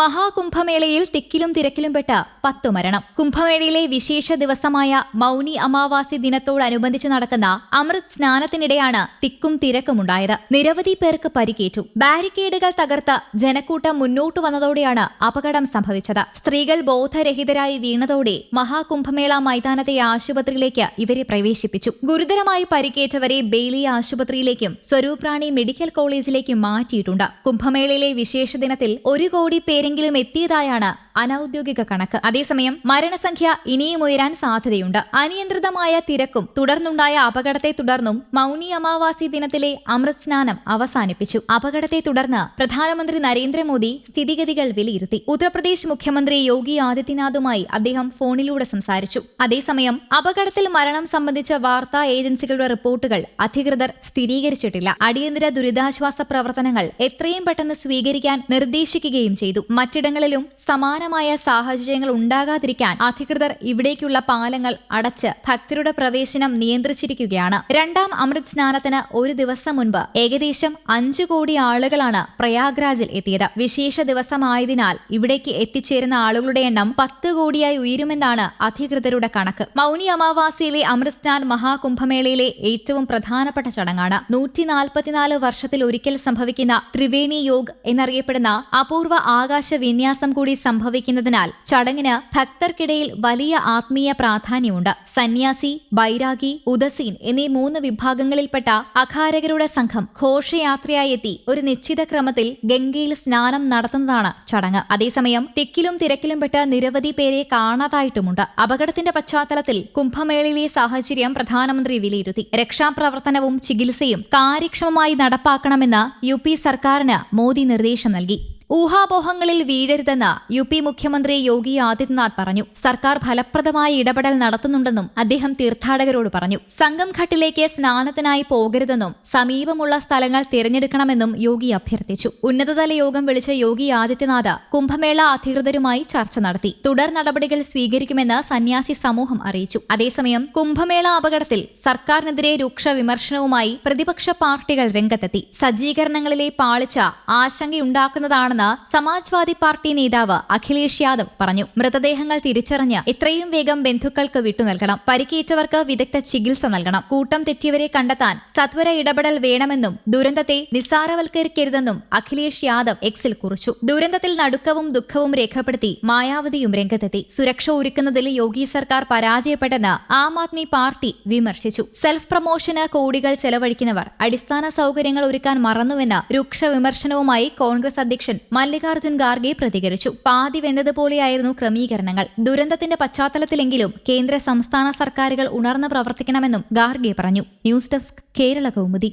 മഹാകുംഭമേളയിൽ തിക്കിലും തിരക്കിലും പെട്ട പത്തു മരണം. കുംഭമേളയിലെ വിശേഷ ദിവസമായ മൗനി അമാവാസി ദിനത്തോടനുബന്ധിച്ച് നടക്കുന്ന അമൃത് സ്നാനത്തിനിടെയാണ് തിക്കും തിരക്കുമുണ്ടായത് നിരവധി പേർക്ക് പരിക്കേറ്റു. ബാരിക്കേഡുകൾ തകർത്ത് ജനക്കൂട്ടം മുന്നോട്ടു വന്നതോടെയാണ് അപകടം സംഭവിച്ചത്. സ്ത്രീകൾ ബോധരഹിതരായി വീണതോടെ മഹാകുംഭമേള മൈതാനത്തെ ആശുപത്രിയിലേക്ക് ഇവരെ പ്രവേശിപ്പിച്ചു. ഗുരുതരമായി പരിക്കേറ്റവരെ ബെയിലി ആശുപത്രിയിലേക്കും സ്വരൂപ്രാണി മെഡിക്കൽ കോളേജിലേക്കും മാറ്റിയിട്ടുണ്ട്. കുംഭമേളയിലെ വിശേഷ ദിനത്തിൽ ഒരു കോടി പേരെങ്കിലും എത്തിയതായാണ് അനൌദ്യോഗിക കണക്ക്. അതേസമയം മരണസംഖ്യ ഇനിയും ഉയരാൻ സാധ്യതയുണ്ട്. അനിയന്ത്രിതമായ തിരക്കും തുടർന്നുണ്ടായ അപകടത്തെ തുടർന്നും മൗനി അമാവാസി ദിനത്തിലെ അമൃത് സ്നാനം അവസാനിപ്പിച്ചു. അപകടത്തെ തുടർന്ന് പ്രധാനമന്ത്രി നരേന്ദ്രമോദി സ്ഥിതിഗതികൾ വിലയിരുത്തി. ഉത്തർപ്രദേശ് മുഖ്യമന്ത്രി യോഗി ആദിത്യനാഥുമായി അദ്ദേഹം ഫോണിലൂടെ സംസാരിച്ചു. അതേസമയം അപകടത്തിൽ മരണം സംബന്ധിച്ച വാർത്താ ഏജൻസികളുടെ റിപ്പോർട്ടുകൾ അധികൃതർ സ്ഥിരീകരിച്ചിട്ടില്ല. അടിയന്തര ദുരിതാശ്വാസ പ്രവർത്തനങ്ങൾ എത്രയും പെട്ടെന്ന് സ്വീകരിക്കാൻ നിർദ്ദേശിക്കുകയും ചെയ്തു. മറ്റിടങ്ങളിലും സമാനമായ സാഹചര്യങ്ങൾ ഉണ്ടാകാതിരിക്കാൻ അധികൃതർ ഇവിടേക്കുള്ള പാലങ്ങൾ അടച്ച് ഭക്തരുടെ പ്രവേശനം നിയന്ത്രിച്ചിരിക്കുകയാണ്. രണ്ടാം അമൃത് സ്നാനത്തിന് ഒരു ദിവസം മുൻപ് ഏകദേശം അഞ്ചു കോടി ആളുകളാണ് പ്രയാഗ്രാജിൽ എത്തിയത്. വിശേഷ ദിവസമായതിനാൽ ഇവിടേക്ക് എത്തിച്ചേരുന്ന ആളുകളുടെ എണ്ണം പത്ത് കോടിയായി ഉയരുമെന്നാണ് അധികൃതരുടെ കണക്ക്. മൗനി അമാവാസിയിലെ അമൃത് സ്നാൻ മഹാകുംഭമേളയിലെ ഏറ്റവും പ്രധാനപ്പെട്ട ചടങ്ങാണ്. നൂറ്റി നാൽപ്പത്തിനാല് വർഷത്തിൽ ഒരിക്കൽ സംഭവിക്കുന്ന ത്രിവേണി യോഗ് എന്നറിയപ്പെടുന്ന അപൂർവ ആകാശ വിന്യാസം കൂടി സംഭവിക്കുന്നതിനാൽ ചടങ്ങിന് ഭക്തർക്കിടയിൽ വലിയ ആത്മീയ പ്രാധാന്യമുണ്ട്. സന്യാസി ബൈരാഗി ഉദസീൻ എന്നീ മൂന്ന് വിഭാഗങ്ങളിൽപ്പെട്ട അഖാരകരുടെ സംഘം ഘോഷയാത്രയായി എത്തി ഒരു നിശ്ചിത ക്രമത്തിൽ ഗംഗയിൽ സ്നാനം നടത്തുന്നതാണ് ചടങ്ങ്. അതേസമയം തിക്കിലും തിരക്കിലും പെട്ട് നിരവധി പേരെ കാണാതായിട്ടുമുണ്ട്. അപകടത്തിന്റെ പശ്ചാത്തലത്തിൽ കുംഭമേളയിലെ സാഹചര്യം പ്രധാനമന്ത്രി വിലയിരുത്തി. രക്ഷാപ്രവർത്തനവും ചികിത്സയും കാര്യക്ഷമമായി നടപ്പാക്കണമെന്ന് യു സർക്കാരിന് മോദി നിർദ്ദേശം നൽകി. ഊഹാപോഹങ്ങളിൽ വീഴരുതെന്ന് യു പി മുഖ്യമന്ത്രി യോഗി ആദിത്യനാഥ് പറഞ്ഞു. സർക്കാർ ഫലപ്രദമായ ഇടപെടൽ നടത്തുന്നുണ്ടെന്നും അദ്ദേഹം തീർത്ഥാടകരോട് പറഞ്ഞു. സംഘം ഘട്ടിലേക്ക് സ്നാനത്തിനായി പോകരുതെന്നും സമീപമുള്ള സ്ഥലങ്ങൾ തിരഞ്ഞെടുക്കണമെന്നും യോഗി അഭ്യർത്ഥിച്ചു. ഉന്നതതല യോഗം വിളിച്ച യോഗി ആദിത്യനാഥ് കുംഭമേള അധികൃതരുമായി ചർച്ച നടത്തി. തുടർ നടപടികൾ സ്വീകരിക്കുമെന്ന് സന്യാസി സമൂഹം അറിയിച്ചു. അതേസമയം കുംഭമേള അപകടത്തിൽ സർക്കാരിനെതിരെ രൂക്ഷ വിമർശനവുമായി പ്രതിപക്ഷ പാർട്ടികൾ രംഗത്തെത്തി. സജ്ജീകരണങ്ങളിലെ പാളിച്ച ആശങ്കയുണ്ടാക്കുന്നതാണെന്ന് സമാജ്വാദി പാർട്ടി നേതാവ് അഖിലേഷ് യാദവ് പറഞ്ഞു. മൃതദേഹങ്ങൾ തിരിച്ചറിഞ്ഞ് എത്രയും വേഗം ബന്ധുക്കൾക്ക് വിട്ടു നൽകണം. പരിക്കേറ്റവർക്ക് വിദഗ്ധ ചികിത്സ നൽകണം. കൂട്ടം തെറ്റിയവരെ കണ്ടെത്താൻ സത്വര ഇടപെടൽ വേണമെന്നും ദുരന്തത്തെ നിസ്സാരവൽക്കരിക്കരുതെന്നും അഖിലേഷ് യാദവ് എക്സിൽ കുറിച്ചു. ദുരന്തത്തിൽ നടുക്കവും ദുഃഖവും രേഖപ്പെടുത്തി മായാവതിയും രംഗത്തെത്തി. സുരക്ഷ ഒരുക്കുന്നതിൽ യോഗി സർക്കാർ പരാജയപ്പെട്ടെന്ന് ആം ആദ്മി പാർട്ടി വിമർശിച്ചു. സെൽഫ് പ്രമോഷന് കോടികൾ ചെലവഴിക്കുന്നവർ അടിസ്ഥാന സൗകര്യങ്ങൾ ഒരുക്കാൻ മറന്നുവെന്ന രൂക്ഷ വിമർശനവുമായി കോൺഗ്രസ് അധ്യക്ഷൻ മല്ലികാർജുൻ ഖാർഗെ പ്രതികരിച്ചു. പാതി വെന്നതുപോലെയായിരുന്നു ക്രമീകരണങ്ങൾ. ദുരന്തത്തിന്റെ പശ്ചാത്തലത്തിലെങ്കിലും കേന്ദ്ര സംസ്ഥാന സർക്കാരുകൾ ഉണർന്ന് പ്രവർത്തിക്കണമെന്നും ഖാർഗെ പറഞ്ഞു. News desk Kerala Kaumudi.